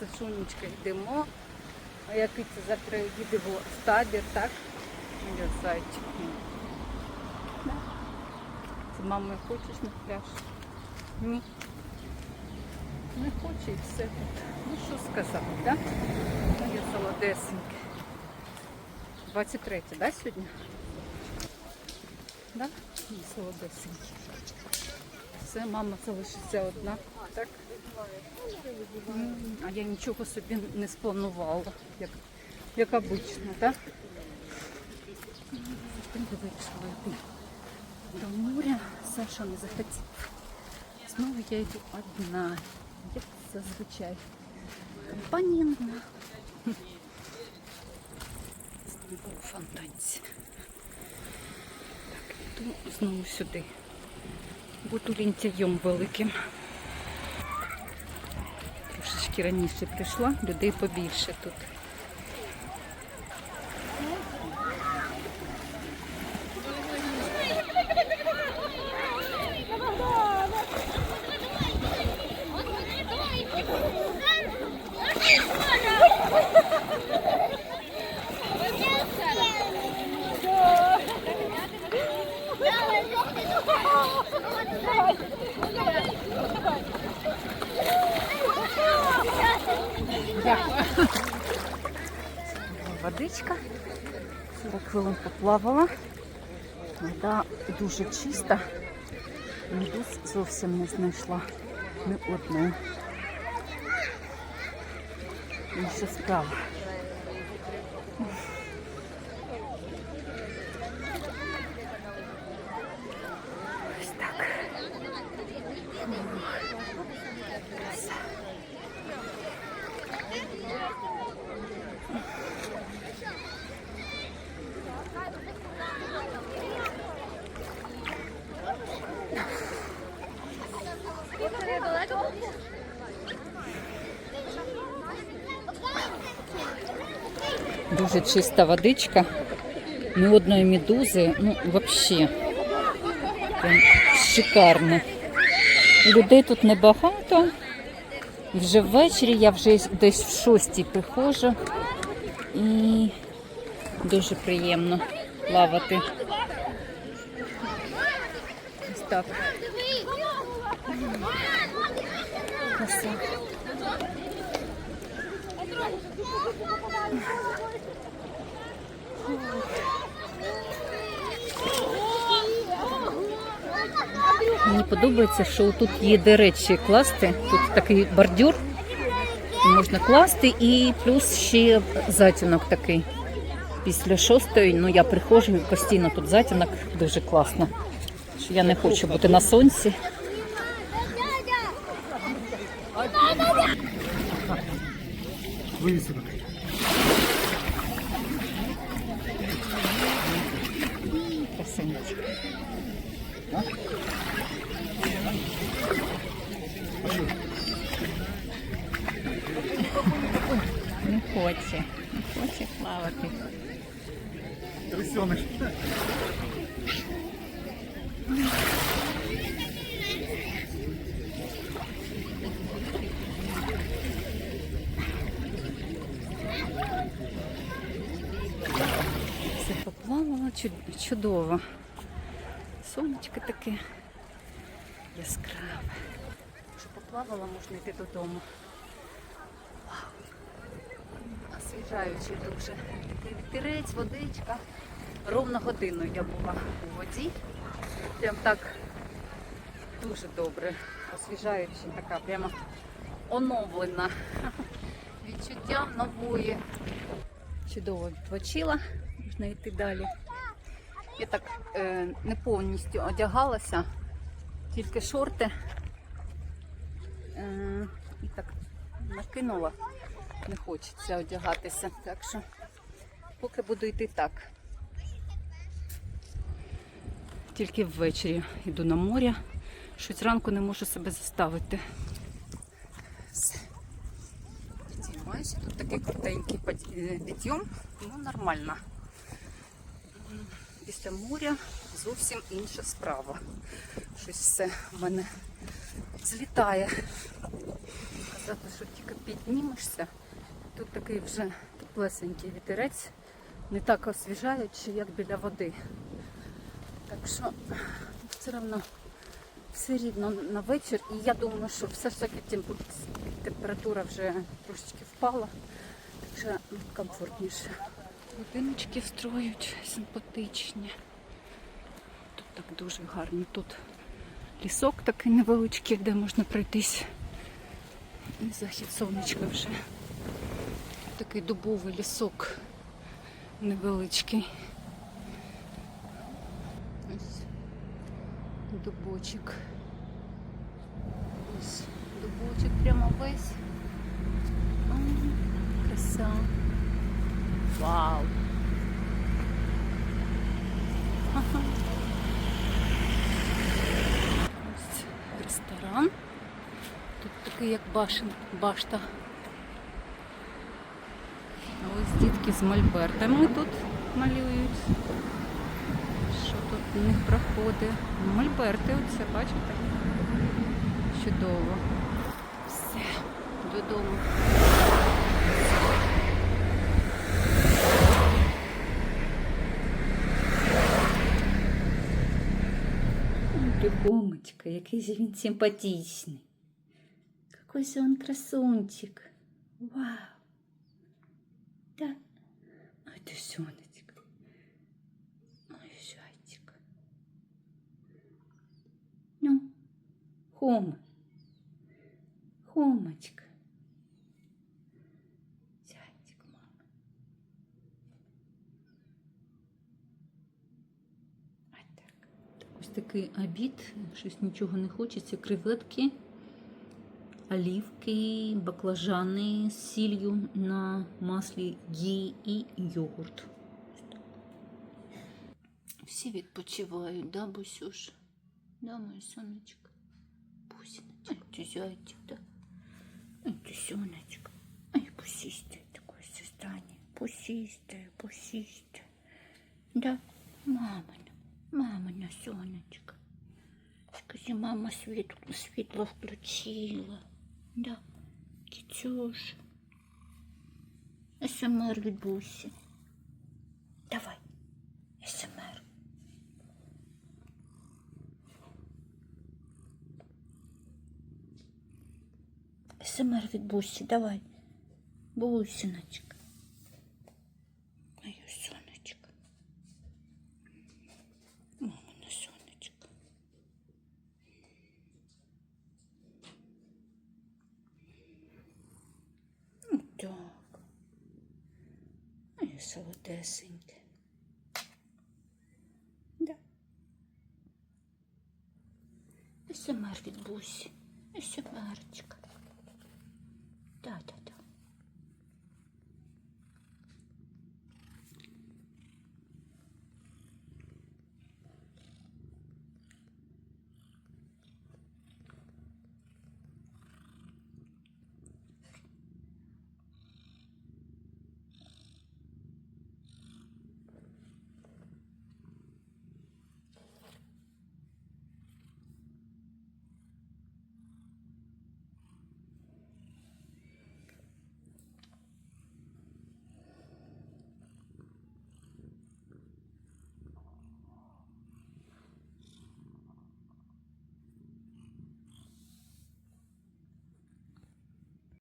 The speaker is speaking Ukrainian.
Сашунечкою йдемо. А який це завтра їдемо в табір, так? Зайчик. З мамою хочеш на пляж? Ні. Не хоче і все. Ну що сказати, так? Да? Моє солодесеньке. 23, да, сьогодні? Да? Мої Все, мама залишиться одна. Так? А я нічого собі не спланувала, як, як обично, так? Вирішила йти до моря. Саша не захотів. Знову я йду одна, як зазвичай. Компанія нема. Знову фонтанці. Так, йду знову сюди. Буду лінтяйом великим. Трошечки раніше прийшла, людей побільше тут. Водичка. 40 хвилин поплавала. Вода дуже чиста. Медуз зовсім не знайшла ні одної. Інша справа. Дуже чиста водичка. Ні одної медузи, ну взагалі. Шикарно. Людей тут небагато. Вже ввечері я вже десь в шостій приходжу. І дуже приємно плавати. Ось так. Краса. Подобається, що тут є де речі класти. Тут такий бордюр. Можна класти і плюс ще затінок такий. Після шостої, ну я приходжу постійно тут затінок дуже класно. Що я не хочу бути на сонці. Вывези сюда. Не хоче, не хоче плавати. Крысеныш. Все поплавало чудово. Сонечко таке яскраве. Що поплавала, можна йти додому. Освіжаючий дуже. Такий вітерець, водичка. Ровно годину я була у воді. Прям так дуже добре. Освіжаючи, така прямо оновлена. Відчуття нової. Чудово відпочила, можна йти далі. Я так е, не повністю одягалася, тільки шорти. Е, і так накинула. Не хочеться одягатися. Так що поки буду йти так. Тільки ввечері йду на море. Щось ранку не можу себе заставити. Тут такий крутенький е, підйом. Ну, нормально. Після моря зовсім інша справа. Щось все в мене злітає. сказати, що тільки піднімешся. Тут такий вже теплесенький вітерець, не так освіжаючий, як біля води. Так що все одно все рівно на вечір. І я думаю, що все ж таки температура вже трошечки впала, так що комфортніше. Будиночки строють симпатичні. Тут так дуже гарно. Тут лісок такий невеличкий, де можна пройтись. І захід сонечка вже. Такий дубовий лісок невеличкий. Ось дубочок. Ось дубочок прямо весь. А, краса. Вау! Ось ресторан. Тут такий як башен, башта. Ось дітки з мольбертами тут малюють. Що тут у них проходить? Мольберти, оце, бачите? Чудово. Все, додому. Ти Гомочка, який же він симпатичний. Какой же он красунчик. Вау. Да. Ой, ты сонечка. Ой, зайчик. Ну, Хома. Хомочка. Такий обід, щось нічого не хочеться. Креветки, олівки, баклажани з сіллю на маслі гі і йогурт. Всі відпочивають, да, Бусюш? Да, моя сонечко? Бусиночка. Ай, ти зайчик, да? Ай, ти сонечко. Ай, пусистое такое создание. Пусистое, пусистое. Да, мамина, мамина сонечко. Скажи, мама світ, світло включила. Да, кітюш. СМР від Бусі. Давай, СМР. СМР від Бусі, давай. Бусиночка. Моє солодесеньке. Да. СМР від Бусі. СМРчика. Да, да, да.